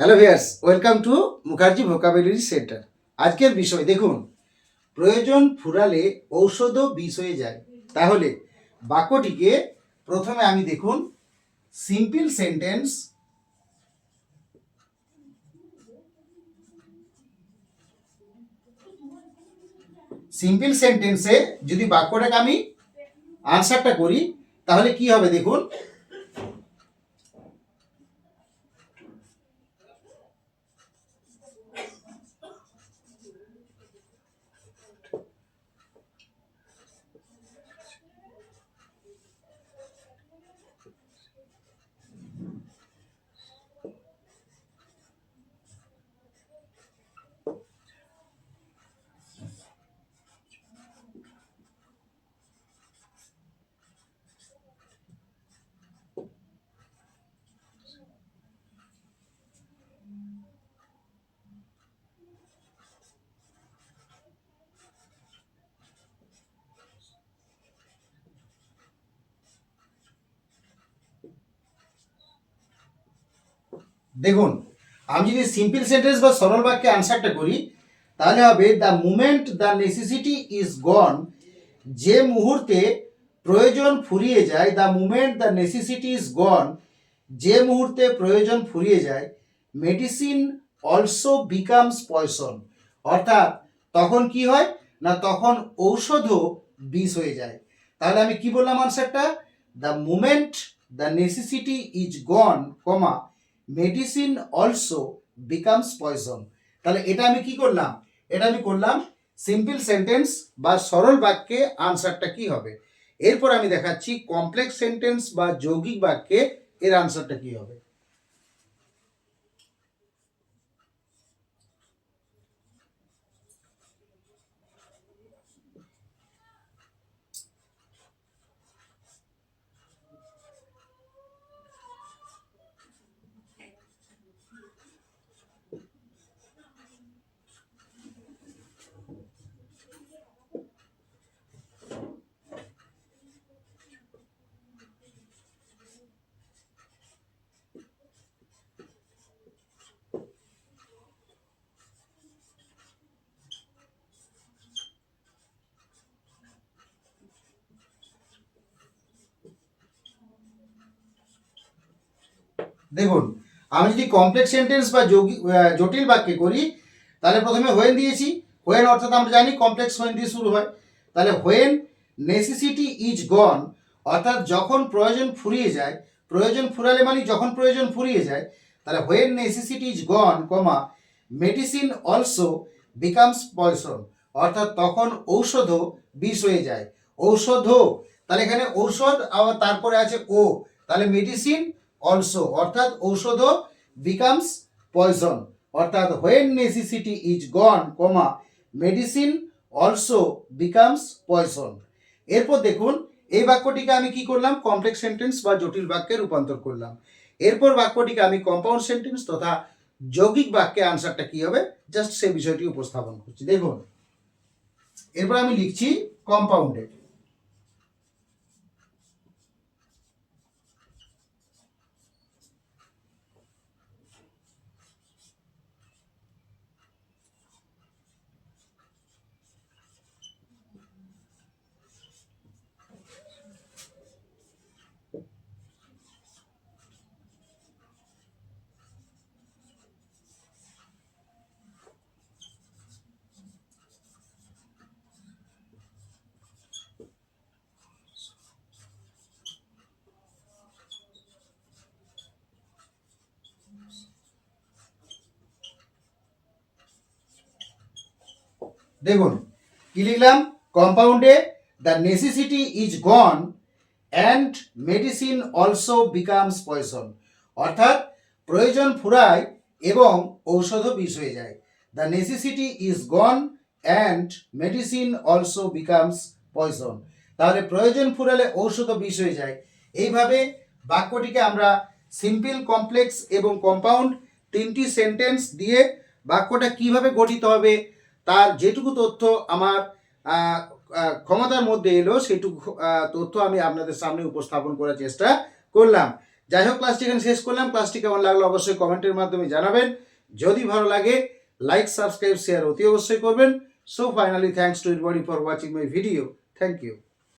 Hello viewers welcome to Mukherjee vocabulary centre আজকের বিষয়, দেখুন, প্রয়োজন ফুরালে ঔষধও বিষ হয়ে যায়। তাহলে, বাক্যটিকে প্রথমে আমি দেখুন সিম্পল সেন্টেন্স সিম্পল সেন্টেন্সে যদি বাক্যটাকে আমি আনসারটা করি, তাহলে কি হবে দেখুন দেখুন, আমি যদি সিম্পল সেন্টেন্স বা সরল বাক্যে আনসারটা করি, তাহলে হবে the moment the necessity is gone যে মুহূর্তে প্রয়োজন ফুরিয়ে যায় the moment the necessity is gone যে মুহূর্তে প্রয়োজন ফুরিয়ে যায় মেডিসিন অলসো বিকামস পয়সন অর্থাৎ, তখন কি হয়? না, তখন ঔষধও বিষ হয়ে যায়। তাহলে আমি কি বললাম আনসারটা the moment the necessity is gone comma medicine also becomes poison তাহলে এটা আমি কি করলাম? এটা আমি করলাম সিম্পল সেন্টেন্স বা সরল বাক্যে আনসারটা কি হবে? এরপর আমি দেখাচ্ছি কমপ্লেক্স সেন্টেন্স বা যৌগিক বাক্যে এর আনসারটা কি হবে? দেখুন, আমি যদি কমপ্লেক্স সেন্টেন্স বা জটিল বাক্যে করি, তাহলে প্রথমে হোয়েন দিয়েছি। হোয়েন অর্থাৎ আমরা জানি কমপ্লেক্স হোয়েন দিয়ে শুরু হয়। তাহলে হোয়েন নেসেসিটি ইজ গন অর্থাৎ যখন প্রয়োজন ফুরিয়ে যায়, প্রয়োজন ফুরালে মানে যখন প্রয়োজন ফুরিয়ে যায়, তাহলে when necessity is gone comma medicine also becomes poison অর্থাৎ তখন ঔষধও বিষ হয়ে যায়। ঔষধও, তাহলে এখানে ঔষধ আবার তারপরে আছে ও তাহলে মেডিসিন অলসো অর্থাৎ ঔষধও বিকামস পয়জন অর্থাৎ when necessity is gone comma medicine also becomes poison এরপর দেখুন, এই বাক্যটিকে আমি কি করলাম? কমপ্লেক্স সেন্টেন্স বা জটিল বাক্যে রূপান্তর করলাম। এরপর বাক্যটিকে আমি কম্পাউন্ড সেন্টেন্স তথা যৌগিক বাক্যে আনসারটা কি হবে? জাস্ট সেই বিষয়টি উপস্থাপন করছি। দেখুন, এরপর আমি লিখছি কম্পাউন্ডেড দেখুন, কি লিখলাম? কম্পাউন্ডে the necessity is gone and medicine also becomes poison অর্থাৎ প্রয়োজন ফুরায় এবং ঔষধও বিষ হয়ে যায়। The necessity is gone and medicine also becomes poison তাহলে প্রয়োজন ফুরালে ঔষধও বিষ হয়ে যায়। এইভাবে বাক্যটিকে আমরা সিম্পল কমপ্লেক্স এবং কম্পাউন্ড তিনটি সেন্টেন্স দিয়ে বাক্যটা কীভাবে গঠিত হবে তার যেটুকু তথ্য আমার ক্ষমতার মধ্যে এলো, সেটুকু তথ্য আমি আপনাদের সামনে উপস্থাপন করার চেষ্টা করলাম। যাই হোক ক্লাসটি এখানে শেষ করলাম। ক্লাসটি কেমন লাগল অবশ্যই কমেন্টের মাধ্যমে জানাবেন। যদি ভালো লাগে লাইক সাবস্ক্রাইব শেয়ার অতি অবশ্যই করবেন। So finally thanks to everybody for watching my video thank you